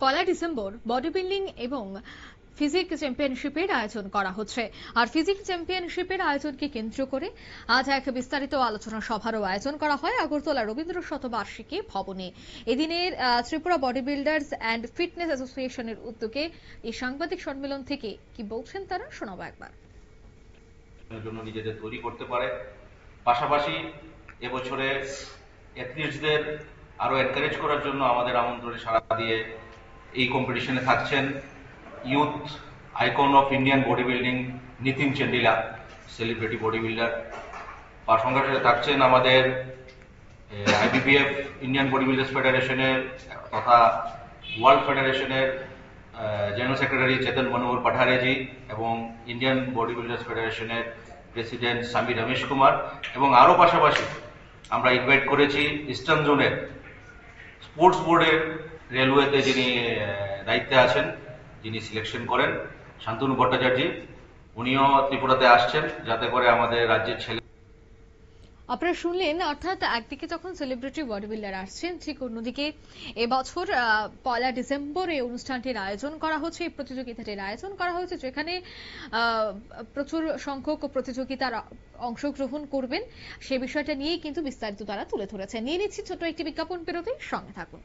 পয়লা December body building এবং physique চ্যাম্পিয়নশিপের আয়োজন করা হচ্ছে। আর ফিজিক চ্যাম্পিয়নশিপের আয়োজনকে কেন্দ্র করে আজ এক বিস্তারিত আলোচনা সভারও আয়োজন করা হয় আগরতলা রবীন্দ্র শতবার্ষিকী ভবনে। এদিনের Tripura body builders and fitness অ্যাসোসিয়েশনের উদ্যোগে এই সাংবাদিক সম্মেলন থেকে কি বলছেন তারা, শোনাবো একবার। জন্য নিজেদের তৈরি করতে পারে। পাশাপাশি এবছরে অ্যাথলিটসদের আরও এনকারেজ করার জন্য আমাদের আমন্ত্রণে সাড়া দিয়ে এই কম্পিটিশনে থাকছেন youth icon of Indian body building Nitin Chendila celebrity body builder তার সঙ্গে থাকছেন আমাদের আইবিপিএফ ইন্ডিয়ান বডি বিল্ডার্স ফেডারেশনের তথা ওয়ার্ল্ড ফেডারেশনের জেনারেল সেক্রেটারি চেতন মনোহর পাঠারেজি এবং ইন্ডিয়ান বডি বিল্ডার্স ফেডারেশনের প্রেসিডেন্ট স্বামী রমেশ কুমার এবং আরও পাশাপাশি আমরা ইনভাইট করেছি ইস্টার্ন জোনের স্পোর্টস বোর্ডের রেলওয়েতে যিনি দায়িত্বে আছেন, যিনি সিলেকশন করেন, শান্তনু ভট্টাচার্য, উনিও ত্রিপুরাতে আসছেন, যাতে করে আমাদের রাজ্যের ছেলে আপনারা শুনলেন, অর্থাৎ একদিকে যখন সেলিব্রিটি বডি বিল্ডার আসছেন, ঠিক অন্যদিকে এবছর পয়লা ডিসেম্বর এই অনুষ্ঠানটির আয়োজন করা হচ্ছে, এই প্রতিযোগিতাটির আয়োজন করা হয়েছে, যেখানে প্রচুর সংখ্যক প্রতিযোগিতার অংশগ্রহণ করবেন। সে বিষয়টা নিয়েই কিন্তু বিস্তারিত তারা তুলে ধরেছে নিয়ে নিচ্ছি ছোট একটি বিজ্ঞাপন বিরতি সঙ্গে থাকুন।